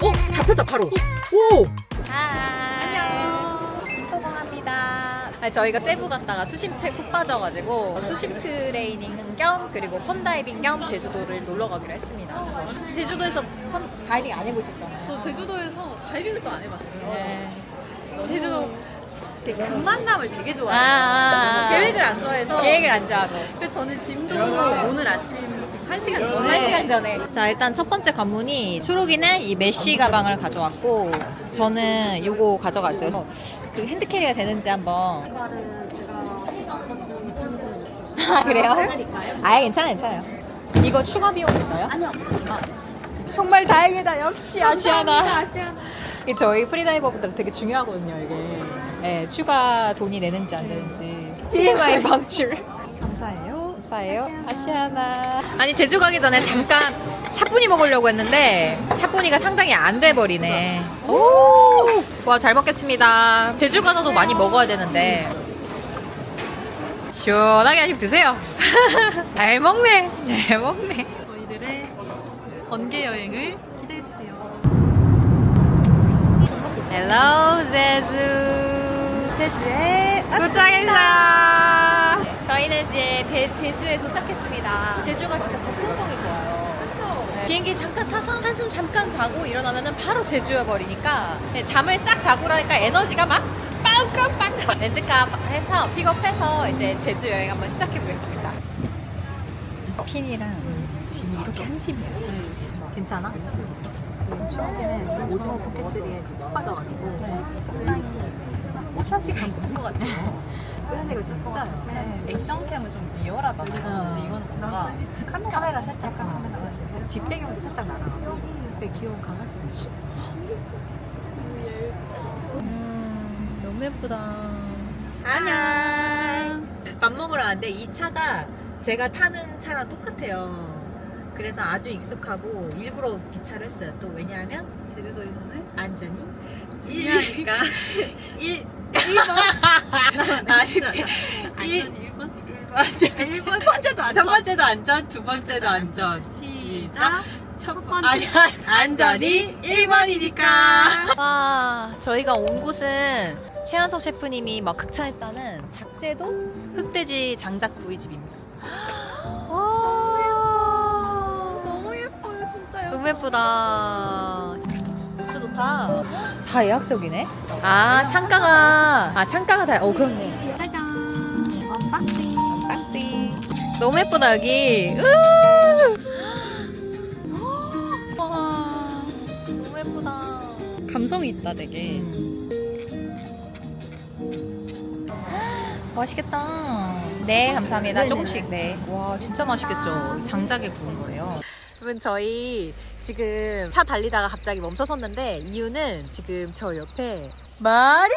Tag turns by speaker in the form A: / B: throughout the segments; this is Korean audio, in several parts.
A: 어 잡혔다 바로. 오.
B: 안녕. 김포공합니다. 아니, 저희가 세부 갔다가 수심트에 푹 빠져가지고 수심 트레이닝 겸 그리고 펀다이빙 겸 제주도를 놀러 가기로 했습니다. 그래서 제주도에서 펀 다이빙 안 해보셨잖아요.
C: 저 제주도에서 다이빙을 또 안 해봤어요.
B: 네.
C: 제주도 되게 만남을 되게
B: 아,
C: 좋아해요.
B: 아, 아.
C: 계획을 안 좋아해서.
B: 계획을 안 좋아하고.
C: 그래서 저는 짐도 오늘 아침 지금 1시간 전에.
B: 한 시간 전에. 자, 일단 첫 번째 관문이 초록이는 이 메쉬 가방을 가져왔고, 저는 요거 가져갔어요. 그래서 그 핸드캐리가 되는지 한번.
C: 제가
B: 아, 그래요? 아, 괜찮아요, 괜찮아요. 이거 추가 비용 있어요?
C: 아니요.
B: 정말 다행이다. 역시 아시아나.
C: 아시아나.
B: 이게 저희 프리다이버분들 되게 중요하거든요, 이게. 네, 추가 돈이 내는지 안 되는지. TMI 방출.
C: 감사해요.
B: 감사해요. 아시아나. 아니, 제주 가기 전에 잠깐 사뿐이 먹으려고 했는데, 사뿐이가 상당히 안 돼버리네. 오! 와, 잘 먹겠습니다. 제주 가서도 많이 먹어야 되는데. 시원하게 한입 드세요. 잘 먹네. 잘 먹네.
C: 저희들의 번개 여행을 기대해주세요.
B: 헬로 제주.
C: 제주에
B: 도착했어요. 저희는 이제 대- 제주에 도착했습니다. 제주가 진짜 접근성이 좋아요.
C: 그렇죠.
B: 비행기 잠깐 타서 한숨 잠깐 자고 일어나면 바로 제주여 버리니까 네, 잠을 싹 자고 나니까 에너지가 막 빵빵빵 렌트카 해서 픽업해서 이제 제주 여행 한번 시작해 보겠습니다. 핀이랑 짐이 이렇게 한 짐이에요. 괜찮아? 추억에는 지금 오징어 포켓3에 지금 푹 빠져가지고
C: 상당히 샷이 감춘 것 같아요.
B: 끄는데가 좀 비싸요.
C: 네, 액션캠은 좀 리얼하잖아요. 근데 이거는 뭔가 카메라,
B: 카메라 살짝 그렇지. 뒷배경도 살짝 날아가가지고 되게 귀여운 강아지가 있어 음, 너무 예쁘다. 안녕. 밥 먹으러 왔는데 이 차가 제가 타는 차랑 똑같아요 그래서 아주 익숙하고 일부러 기차를 했어요. 또 왜냐하면
C: 제주도에서는
B: 안전이
C: 중요하니까.
B: 1 1번. 아니
C: 안전이 1번?
B: 1번. 첫 번째도 안전 첫 번째도 안전 두 번째도 안전.
C: 시작! 첫 번째.
B: 아니, 안전이 1번이니까. 와, 저희가 온 곳은 최한석 셰프님이 막 극찬했다는 작제도 흑돼지 장작 구이집입니다. 와,
C: 너무 예뻐요 진짜요.
B: 너무 예쁘다. 진짜 좋다. 다 예약석이네? 아, 창가가, 아, 창가가 다, 어, 그렇네.
C: 짜잔! 언박싱!
B: 박싱. 너무 예쁘다, 여기. 으! 와, 너무 예쁘다.
C: 감성이 있다 되게.
B: 맛있겠다. 네, 감사합니다. 조금씩, 네. 와, 진짜 맛있겠죠. 장작에 구운 거예요. 여러분, 저희 지금 차 달리다가 갑자기 멈춰 섰는데, 이유는 지금 저 옆에 말이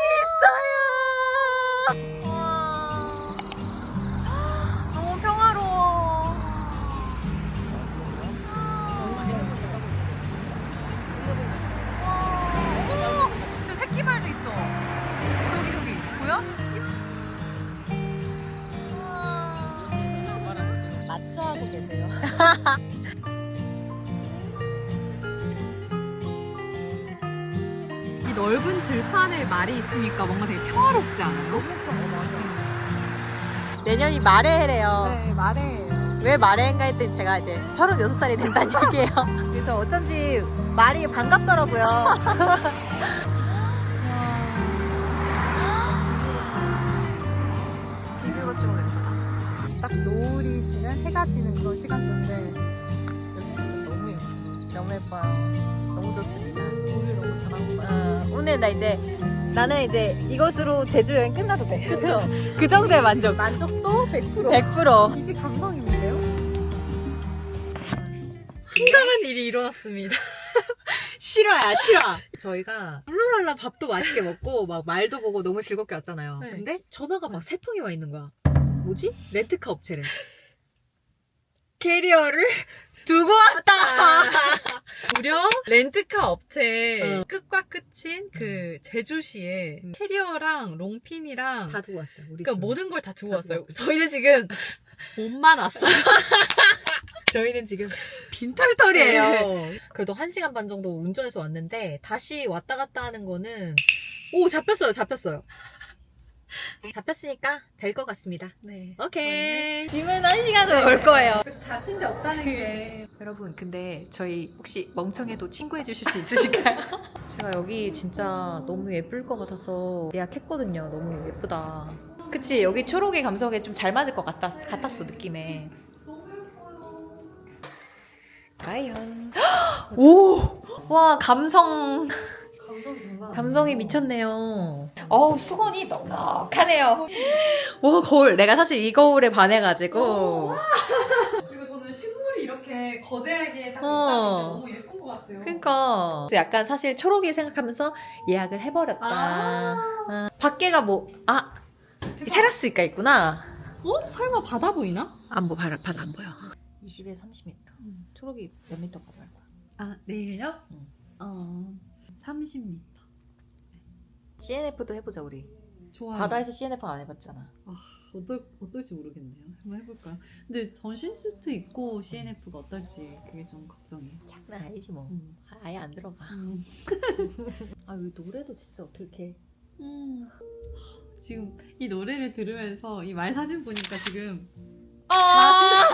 B: 있어요! 와, 너무 평화로워. 와, 어머, 저 새끼말도 있어. 저기, 저기, 보여? 맞죠 하고 계세요.
C: 말이 있으니까 뭔가 되게 평화롭지 않아요?
B: 내년이 말의 해래요.
C: 네, 말해요.
B: 왜 말의 해인가 했더니 제가 이제 36살이 된다는 얘기예요. 그래서 어쩐지 말이 반갑더라고요. 비교로 찍으면 예쁘다.
C: 딱 노을이 지는 해가 지는 그런 시간대인데 여기 진짜 너무 예뻐.
B: 너무 예뻐요. 너무 좋습니다.
C: 오늘 너무 잘하고 가요.
B: 어, 오늘 나 이제 나는 이제 이것으로 제주 여행 끝나도 돼.
C: 그쵸?
B: 그 정도의 만족.
C: 만족도 100%.
B: 100%.
C: 이시 감성인데요? 황당한 일이 일어났습니다.
B: 싫어야 싫어. 저희가 룰루랄라 밥도 맛있게 먹고 막 말도 보고 너무 즐겁게 왔잖아요.
C: 네.
B: 근데 전화가 막 세 통이 와 있는 거야. 뭐지? 렌트카 업체래. 캐리어를
D: 두고 왔다.
C: 무려 렌트카 업체
B: 응.
C: 끝과 끝인 그 제주시에 캐리어랑 롱핀이랑
B: 다 두고 왔어. 우리
C: 그러니까. 모든 걸 다 두고
B: 다
C: 왔어요. 저희는 지금 몸만 왔어요.
B: 저희는 지금 빈털털이에요.
C: 네.
B: 그래도 한 시간 반 정도 운전해서 왔는데 다시 왔다 갔다 하는 거는 오 잡혔어요, 잡혔어요. 잡혔으니까 될 것 같습니다.
C: 네.
B: 오케이.
D: 짐은 한 시간으로 올 거예요.
C: 다친 데 없다는 게.
D: 여러분, 근데 저희 혹시 멍청해도 친구해 주실 수 있으실까요?
B: 제가 여기 진짜 너무 예쁠 것 같아서 예약했거든요. 너무 예쁘다.
D: 그치, 여기 초록의 감성에 좀 잘 맞을 것 같았, 같았어, 느낌에. 과연. 오! 와, 감성. 감성이 미쳤네요. 어우, 수건이 넉넉하네요. 와, 거울. 내가 사실 이 거울에 반해가지고.
C: 그리고 저는 식물이 이렇게 거대하게 딱
D: 어.
C: 있다는 게 너무 예쁜 것 같아요.
D: 그니까. 약간 사실 초록이 생각하면서 예약을 해버렸다.
C: 아.
D: 어, 밖에가 뭐, 아, 테라스가 있구나.
C: 어? 설마 바다 보이나?
D: 안 보, 바다, 바다 안 보여. 20에서 30m. 초록이 몇 미터까지 갈 거야?
C: 아, 내일요?
D: 응.
C: 어, 30m.
D: CNF도 해보자, 우리.
C: 좋아요.
D: 바다에서 CNF 안 해봤잖아.
C: 어떨, 어떨지 모르겠네요. 한번 해볼까요? 근데 전신 수트 입고 CNF가 어떨지 그게 좀 걱정이에요.
D: 장난 아니지 뭐.
C: 음.
D: 아- 아예 안 들어가.
C: 음.
D: 아, 이 노래도 진짜 어떻게.
C: 음. 지금 이 노래를 들으면서 이 말 사진 보니까 지금
D: 아,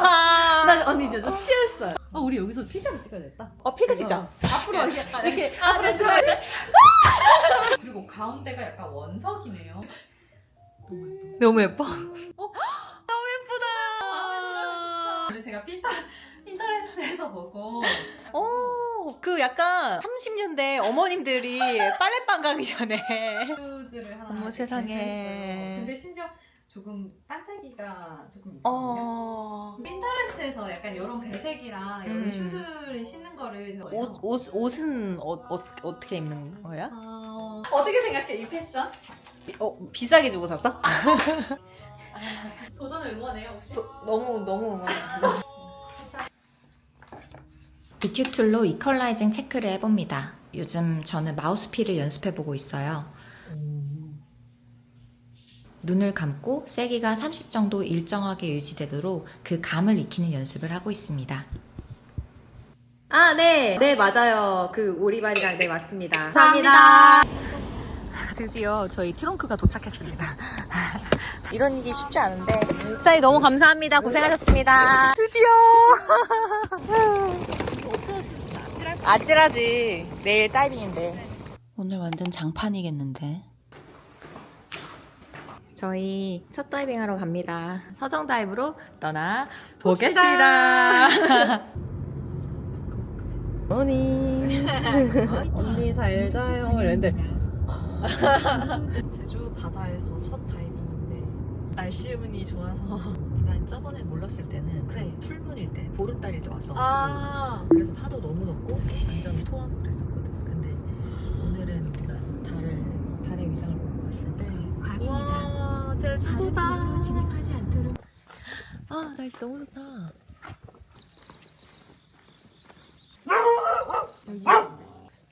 C: 난 언니 진짜 좀 취했어요. 아 우리 여기서 필름 찍어야 겠다.
D: 어, 피크 찍자.
C: 앞으로 이렇게 약간 이렇게
D: 앞으로 찍어야 돼?
C: 그리고 가운데가 약간 원석이네요.
D: 너무 예뻐.
C: 근데 제가 핀터 핀터레스트에서 보고
D: 오, 그 약간 30년대 어머님들이 빨래방 가기 전에.
C: 슈즈를 하나
D: 어머,
C: 이렇게
D: 세상에.
C: 개조했어요. 근데 심지어 조금 반짝이가 조금 있거든요.
D: 어.
C: 핀터레스트에서 약간 이런 배색이랑 이런
D: 음.
C: 슈즈를 신는 거를
D: 옷, 옷, 옷은 어, 어, 어떻게 입는 거야?
C: 어... 어떻게 생각해 이 패션?
D: 비, 어, 비싸게 주고 샀어?
C: 도전을 응원해요 혹시?
D: 너무, 너무.
E: 뷰티 툴로 이퀄라이징 체크를 해봅니다. 요즘 저는 마우스피를 연습해보고 있어요. 눈을 감고 세기가 30 정도 일정하게 유지되도록 그 감을 익히는 연습을 하고 있습니다.
D: 아, 네. 네, 맞아요. 그 오리발이랑 네, 맞습니다.
C: 감사합니다.
D: 드디어 저희 트렁크가 도착했습니다. 이런 일이 쉽지 않은데. 사이 너무 감사합니다. 고생하셨습니다. 드디어! 아찔하지. 내일 다이빙인데.
E: 오늘 완전 장판이겠는데.
D: 저희 첫 다이빙 하러 갑니다. 서정 다이브로 떠나 보겠습니다.
B: 언니. 언니 잘 자요. 이랬는데
C: 제주 바다에서 첫 다이빙인데 날씨 운이 좋아서
B: 난 저번에 몰랐을 때는 그
C: 네.
B: 풀문일 때 보름달일 때 왔어가지고
C: 아
B: 그래서 파도 너무 높고 완전 토하고 그랬었거든. 근데 오늘은 우리가 달을 달의 위상을 보고 왔으니까
C: 네. 와 제주도다
D: 아, 날씨 너무 좋다. 여기?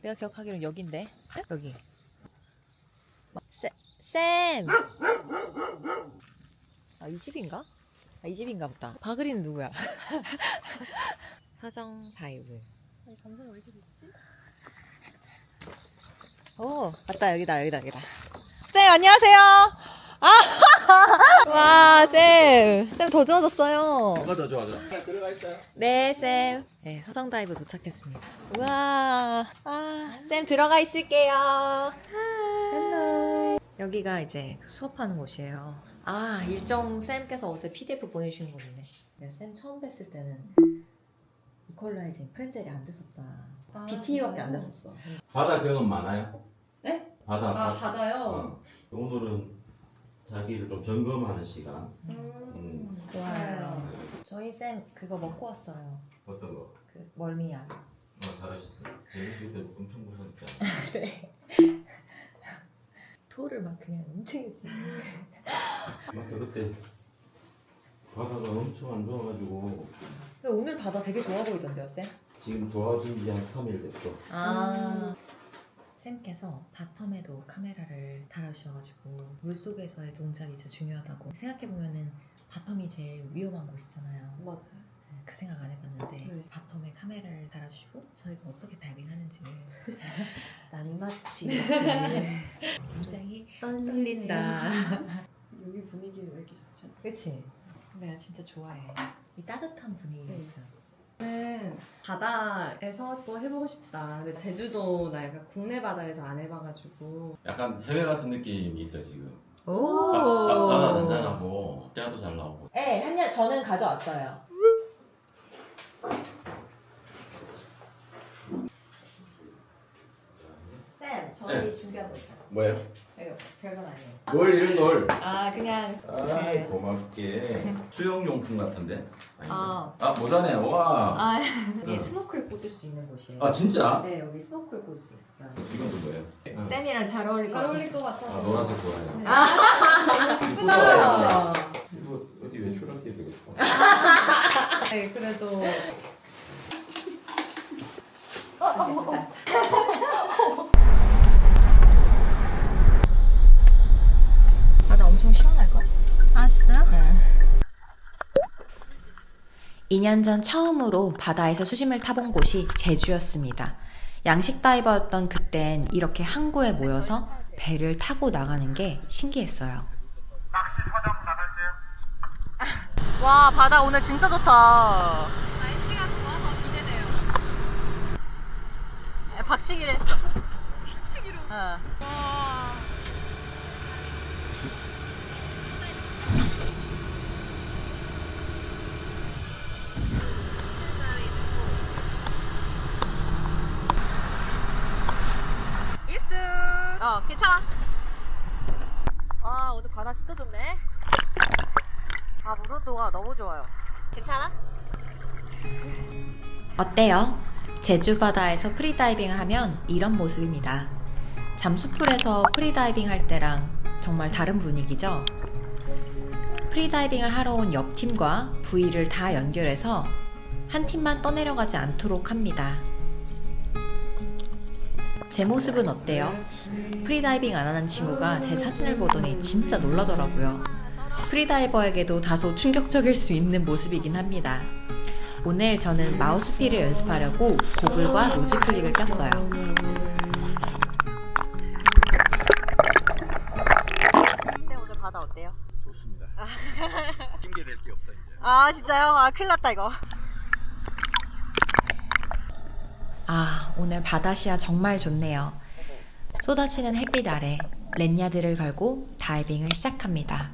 D: 내가 기억하기로는 여긴데? 여기. 쌤, 쌤! 아, 이 집인가? 아, 이 집인가 보다. 바그리는 누구야? 사정 다이브.
C: 감성 왜 이렇게 좋지?
D: 오, 맞다, 여기다, 여기다, 여기다. 쌤, 안녕하세요! 아! 와, 쌤. 쌤 더 좋아졌어요.
F: 맞아 좋아 좋아 들어가 있어요
D: 네, 쌤. 네, 서정 다이브 도착했습니다. 우와. 아, 쌤 들어가 있을게요. 여기가 이제 수업하는 곳이에요. 아, 일정 쌤께서 어제 PDF 보내주신 곳이네. 내가 쌤 처음 뵀을 때는 이퀄라이징 프렌젤이 안 됐었다. BT밖에 안 됐었어.
F: 바다 경험 많아요?
C: 네?
F: 바다
C: 아
F: 바-
C: 바다요?
F: 어. 오늘은 자기를 좀 점검하는 시간 음.
D: 좋아요. 저희 쌤 그거 먹고 왔어요.
F: 어떤 거?
D: 그 멀미약.
F: 어, 잘하셨어요 재밌을 때 엄청 무섭잖아
D: 네. 토를 막 그냥 엄청 했지.
F: 맞다 그때 바다가 엄청 안 좋아가지고
A: 근데 오늘 바다 되게 좋아 보이던데요, 쌤?
F: 지금 좋아진 지 한 3일 됐어.
A: 아.
D: 쌤께서 바텀에도 카메라를 달아주셔가지고 물속에서의 동작이 진짜 중요하다고 생각해보면은 바텀이 제일 위험한 곳이잖아요.
C: 맞아요.
D: 그 생각 안 해봤는데
C: 네.
D: 바텀에 카메라를 달아주시고 저희가 어떻게 다이빙하는지를
C: 낱낱이
D: 굉장히
C: 떨린다. 여기 분위기는 왜 이렇게 좋죠?
D: 그치? 내가 진짜 좋아해. 이 따뜻한 분위기가
C: 네.
D: 있어.
G: 저는 바다에서 또 해보고 싶다. 근데 제주도 나 약간 국내 바다에서 안 해봐가지고
F: 약간 해외 같은 느낌이 있어 지금.
D: 오.
F: 바- 바다 잔잔하고 대화도 잘 나오고.
D: 네, 한야 저는 가져왔어요. 쌤, 저희
F: 네.
D: 준비한 거 있어요.
F: 뭐예요?
D: 별건 아니에요.
F: 뭘 이런 걸?
D: 아, 그냥
F: 아 고맙게. 수영용품 같은데? 아닌데?
D: 아.
F: 아 모자네. 와.
D: 아, 이게 스노클 꽂을 수 있는 곳이에요.
F: 아 진짜?
D: 네, 여기 스노클 꽂을 수 있어요.
F: 이건 또 뭐예요? 응.
D: 쌤이랑 잘 어울릴
G: 것잘
D: 같아요.
G: 어울릴 것 같아서
F: 아 노란색 좋아해요.
D: 예쁘다.
F: 이거 어디 외출할 때 되겠다.
G: 네, 그래도
D: 2년 전 처음으로 바다에서 수심을 타본 곳이 제주였습니다. 양식 다이버였던 그땐 이렇게 항구에 모여서 배를 타고 나가는 게 신기했어요.
B: 와 바다 오늘 진짜 좋다. 날씨가 좋아서 기대돼요. 박치기를 했어. 박치기로. 어. 입수. 어 괜찮아. 아 오늘 바다 진짜 좋네. 아 물온도가 너무 좋아요. 괜찮아?
D: 어때요? 제주 바다에서 프리다이빙을 하면 이런 모습입니다. 잠수풀에서 프리다이빙 할 때랑 정말 다른 분위기죠? 프리다이빙을 하러 온 옆 팀과 부위를 다 연결해서 한 팀만 떠내려가지 않도록 합니다. 제 모습은 어때요? 프리다이빙 안 하는 친구가 제 사진을 보더니 진짜 놀라더라고요. 프리다이버에게도 다소 충격적일 수 있는 모습이긴 합니다. 오늘 저는 마우스피를 연습하려고 고글과 로지 클립을 꼈어요.
B: 쌤 오늘 바다 어때요?
F: 좋습니다. 핑계 댈 게 없어 이제.
B: 아 진짜요? 아 큰일 났다 이거.
D: 아, 오늘 바다시야 정말 좋네요. 쏟아지는 햇빛 아래 랜야드를 걸고 다이빙을 시작합니다.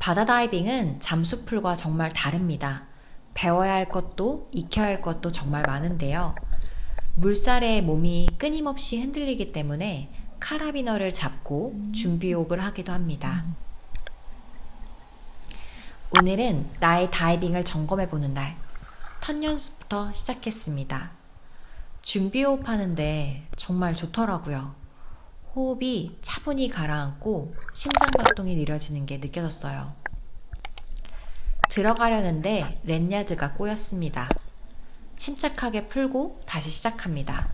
D: 바다 다이빙은 잠수풀과 정말 다릅니다. 배워야 할 것도 익혀야 할 것도 정말 많은데요. 물살에 몸이 끊임없이 흔들리기 때문에 카라비너를 잡고 준비 호흡을 하기도 합니다. 오늘은 나의 다이빙을 점검해 보는 날. 턴 연습부터 시작했습니다. 준비 호흡 하는데 정말 좋더라고요. 호흡이 차분히 가라앉고 심장 박동이 느려지는 게 느껴졌어요. 들어가려는데 랜야드가 꼬였습니다. 침착하게 풀고 다시 시작합니다.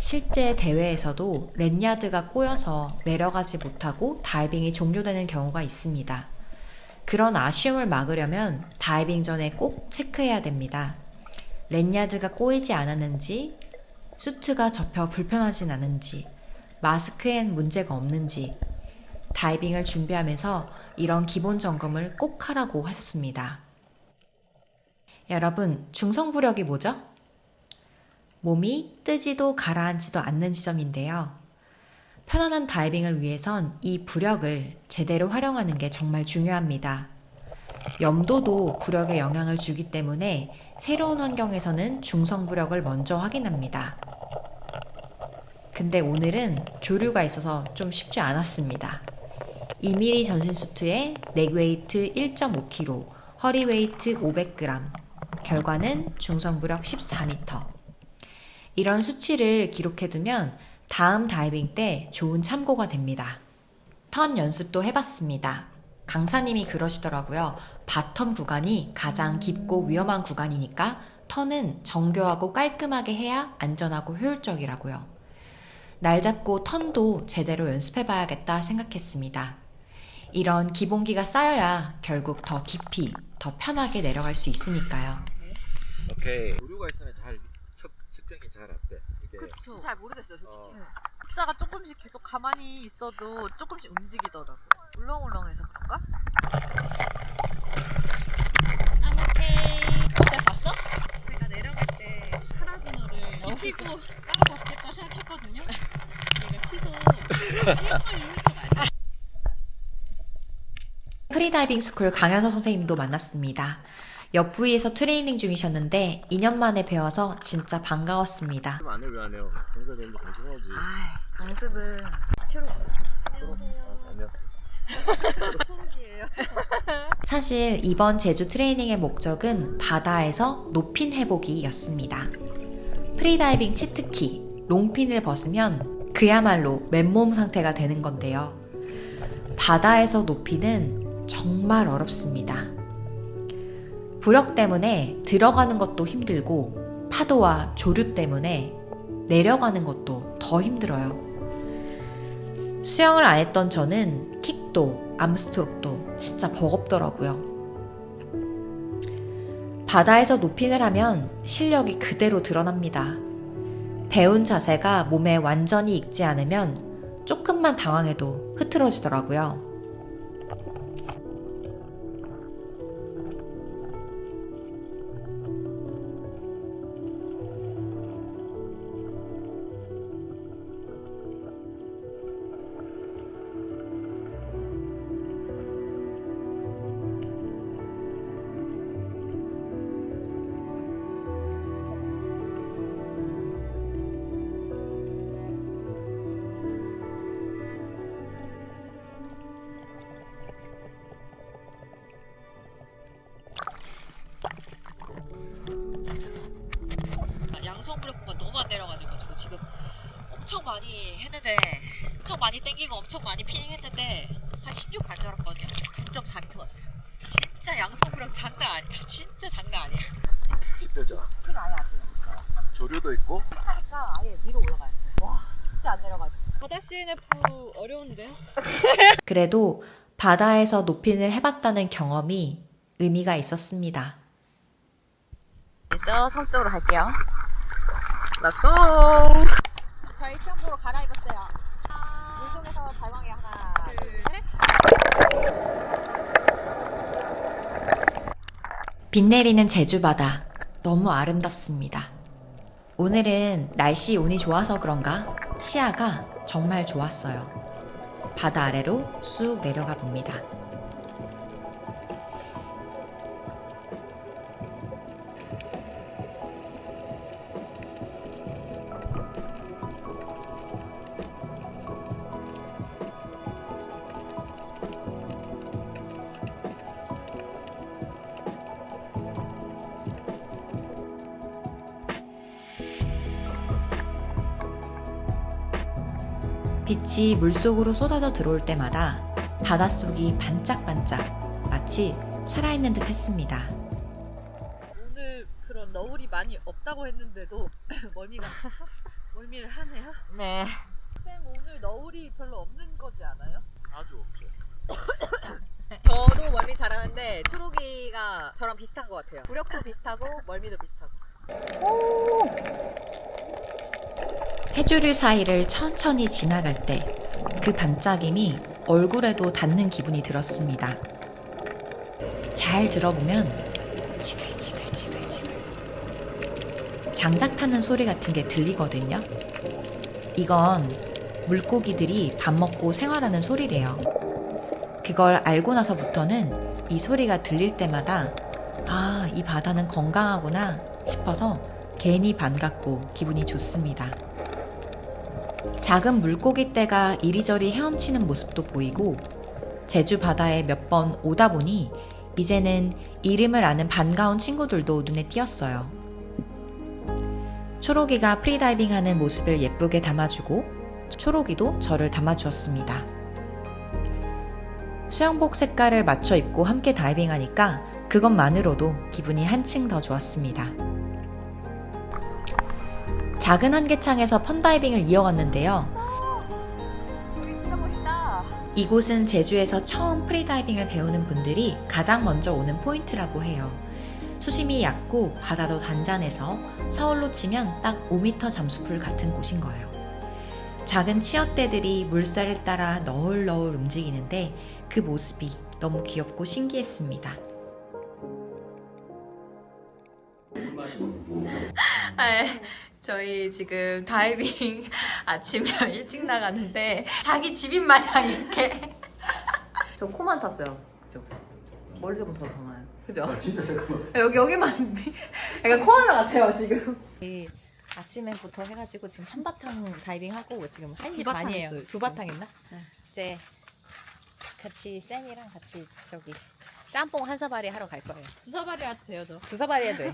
D: 실제 대회에서도 랜야드가 꼬여서 내려가지 못하고 다이빙이 종료되는 경우가 있습니다. 그런 아쉬움을 막으려면 다이빙 전에 꼭 체크해야 됩니다. 랜야드가 꼬이지 않았는지, 수트가 접혀 불편하진 않은지, 마스크엔 문제가 없는지, 다이빙을 준비하면서 이런 기본 점검을 꼭 하라고 하셨습니다. 여러분, 중성부력이 뭐죠? 몸이 뜨지도 가라앉지도 않는 지점인데요. 편안한 다이빙을 위해선 이 부력을 제대로 활용하는 게 정말 중요합니다. 염도도 부력에 영향을 주기 때문에 새로운 환경에서는 중성부력을 먼저 확인합니다. 근데 오늘은 조류가 있어서 좀 쉽지 않았습니다. 2mm 전신 수트에 넥 웨이트 1.5kg, 허리 웨이트 500g, 결과는 중성부력 14m. 이런 수치를 기록해두면 다음 다이빙 때 좋은 참고가 됩니다. 턴 연습도 해봤습니다. 강사님이 그러시더라고요. 바텀 구간이 가장 깊고 위험한 구간이니까 턴은 정교하고 깔끔하게 해야 안전하고 효율적이라고요. 날 잡고 턴도 제대로 연습해 봐야겠다 생각했습니다. 이런 기본기가 쌓여야 결국 더 깊이, 더 편하게 내려갈 수 있으니까요.
F: 오케이. 오류가 있으면 잘 측, 측정이 잘 안 돼. 이게
B: 잘 모르겠어요, 솔직히.
F: 어.
B: 숫자가 조금씩 계속 가만히 있어도 조금씩 움직이더라고. 울렁울렁해서 그런가? 어때 봤어?
C: 제가 내려갈 때 카라지노를 깊이고 따라잡겠다 생각했거든요. 제가 시소 1.2m 안
D: 프리다이빙 스쿨 강현서 선생님도 만났습니다. 옆 부위에서 트레이닝 중이셨는데 2년 만에 배워서 진짜 반가웠습니다.
F: 안 해, 왜안 해요? 강사님도 관심하지.
B: 아이, 강습은
F: 아니었어.
D: 사실 이번 제주 트레이닝의 목적은 바다에서 높인 회복이었습니다. 프리다이빙 치트키, 롱핀을 벗으면 그야말로 맨몸 상태가 되는 건데요. 바다에서 높이는 정말 어렵습니다. 부력 때문에 들어가는 것도 힘들고 파도와 조류 때문에 내려가는 것도 더 힘들어요. 수영을 안 했던 저는 킥도 암스트록도 진짜 버겁더라고요. 바다에서 높이를 하면 실력이 그대로 드러납니다. 배운 자세가 몸에 완전히 익지 않으면 조금만 당황해도 흐트러지더라고요.
B: 엄청 많이 땡기고 엄청 많이 피닝 했는데 한 16 간 줄 알았거든요. 9.4m 왔어요. 진짜 양성부력 장난 아니야. 진짜 장난 아니야.
F: 힘들죠.
B: 핑 아예 안 돼요
F: 조류도 있고.
B: 하니까 아예 위로 올라가 있어요 와 진짜 안 내려가지고. 바다 CNF 어려운데?
D: 그래도 바다에서 높이를 해봤다는 경험이 의미가 있었습니다.
B: 이제 성 쪽으로 갈게요. Let's go! 저희 시험 보러 갈아입었어요 물속에서 발광에 하나 둘셋
D: 비 내리는 제주 바다 너무 아름답습니다. 오늘은 날씨 운이 좋아서 그런가 시야가 정말 좋았어요. 바다 아래로 쑥 내려가 봅니다. 빛이 물속으로 쏟아져 들어올 때마다 바닷속이 반짝반짝 마치 살아있는 듯 했습니다.
C: 오늘 그런 너울이 많이 없다고 했는데도 멀미가 멀미를 하네요.
B: 네
C: 쌤 오늘 너울이 별로 없는 거지 않아요?
F: 아주 없죠.
B: 저도 멀미 잘하는데 초록이가 저랑 비슷한 것 같아요 부력도 비슷하고 멀미도 비슷하고
D: 해조류 사이를 천천히 지나갈 때 그 반짝임이 얼굴에도 닿는 기분이 들었습니다. 잘 들어보면 지글지글지글지글 장작 타는 소리 같은 게 들리거든요. 이건 물고기들이 밥 먹고 생활하는 소리래요. 그걸 알고 나서부터는 이 소리가 들릴 때마다 아, 이 바다는 건강하구나 싶어서 괜히 반갑고 기분이 좋습니다. 작은 물고기 떼가 이리저리 헤엄치는 모습도 보이고 제주 바다에 몇 번 오다 보니 이제는 이름을 아는 반가운 친구들도 눈에 띄었어요. 초록이가 프리다이빙 하는 모습을 예쁘게 담아주고 초록이도 저를 담아주었습니다. 수영복 색깔을 맞춰 입고 함께 다이빙하니까 그것만으로도 기분이 한층 더 좋았습니다. 작은 한계창에서 펀다이빙을 이어갔는데요. 이곳은 제주에서 처음 프리다이빙을 배우는 분들이 가장 먼저 오는 포인트라고 해요. 수심이 얕고 바다도 단잔해서 서울로 치면 딱 5m 잠수풀 같은 곳인 거예요. 작은 치어떼들이 물살을 따라 너울너울 움직이는데 그 모습이 너무 귀엽고 신기했습니다.
B: 네, 저희 지금 다이빙 아침에 일찍 나갔는데 자기 집인 마냥 이렇게
C: 저 코만 탔어요. 그죠? 머리서부터 더 강해요. 그죠?
F: 아, 진짜 새까맣
C: 여기 여기만 비- 약간 코알라 같아요 지금.
H: 아침에부터 해가지고 지금 한바탕 다이빙하고 지금 1시
C: 두바탕
H: 반이에요.
C: 했어요,
H: 두 바탕 했나? 이제 같이 쌤이랑 같이 저기 짬뽕 한 사발이 하러 갈 거예요.
I: 두 사발이 해도 돼요, 저.
H: 두 사발이 해도 돼.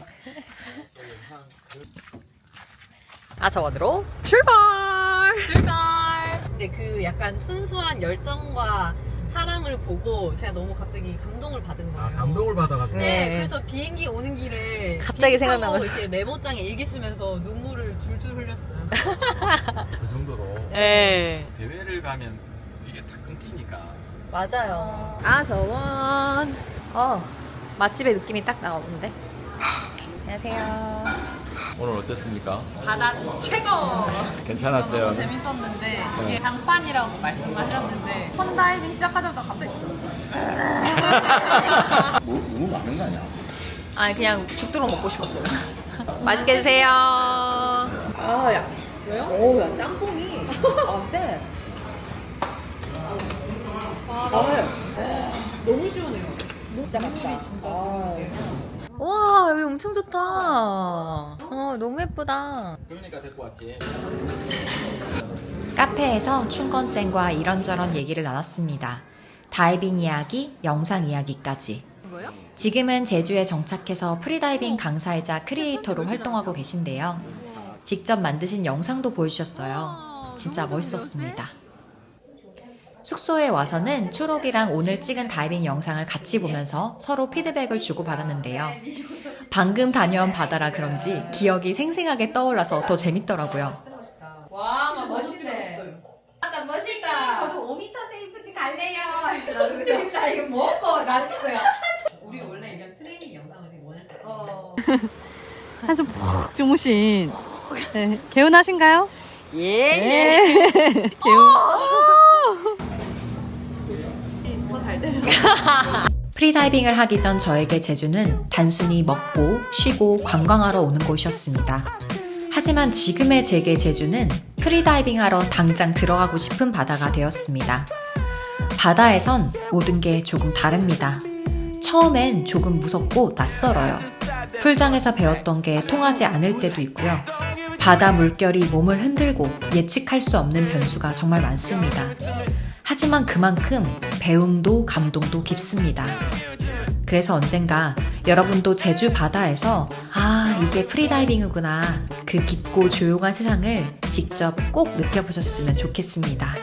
H: 아서원으로 출발! 출발!
C: 근데 그 약간 순수한 열정과 사랑을 보고 제가 너무 갑자기 감동을 받은 거예요.
F: 아 감동을 받아가지고
C: 네,
H: 네.
C: 그래서 비행기 오는 길에
H: 갑자기 생각나면서.
C: 이렇게 메모장에 일기 쓰면서 눈물을 줄줄 흘렸어요.
F: 그 정도로
H: 네.
F: 대회를 가면 이게 탁 끊기니까
H: 맞아요. 아서원. 어, 맛집의 느낌이 딱 나오는데. 안녕하세요.
F: 오늘 어땠습니까?
C: 바다 최고!
F: 괜찮았어요.
C: 너무 재밌었는데 이게 장판이라고 말씀을 하셨는데 펀다이빙 시작하자마자 갑자기
F: 뭐, 너무 많은 거 아니야?
H: 아니 그냥 죽도록 먹고 싶었어요. 맛있게 드세요.
C: 아 야 왜요? 오 야 짬뽕이 아 쎄. 아, 너무 시원해요. 진짜 맛있다. 진짜
H: 와 여기 엄청 좋다. 어 너무 예쁘다.
F: 그러니까 데리고 왔지.
D: 카페에서 춘건쌤과 이런저런 얘기를 나눴습니다. 다이빙 이야기, 영상 이야기까지. 지금은 제주에 정착해서 프리다이빙 강사이자 크리에이터로 활동하고 계신데요. 직접 만드신 영상도 보여주셨어요. 진짜 멋있었습니다. 숙소에 와서는 초록이랑 오늘 찍은 다이빙 영상을 같이 보면서 서로 피드백을 주고받았는데요. 방금 다녀온 바다라 그런지 기억이 생생하게 떠올라서 더 재밌더라고요.
C: 와 멋있네.
B: 나 멋있다 저도 5m 세이프지 갈래요 좋습니다 이거 먹고 나왔어요
C: 우리 원래 이런 트레이닝 영상을 되게 원했어요.
I: 한숨 푹 주무신. 네, 개운하신가요?
B: 예
I: 네. 개운.
C: 더잘 되는.
D: 프리다이빙을 하기 전 저에게 제주는 단순히 먹고 쉬고 관광하러 오는 곳이었습니다. 하지만 지금의 제게 제주는 프리다이빙 하러 당장 들어가고 싶은 바다가 되었습니다. 바다에선 모든 게 조금 다릅니다. 처음엔 조금 무섭고 낯설어요. 풀장에서 배웠던 게 통하지 않을 때도 있고요. 바다 물결이 몸을 흔들고 예측할 수 없는 변수가 정말 많습니다. 하지만 그만큼 배움도 감동도 깊습니다. 그래서 언젠가 여러분도 제주 바다에서 아, 이게 프리다이빙이구나. 그 깊고 조용한 세상을 직접 꼭 느껴보셨으면 좋겠습니다.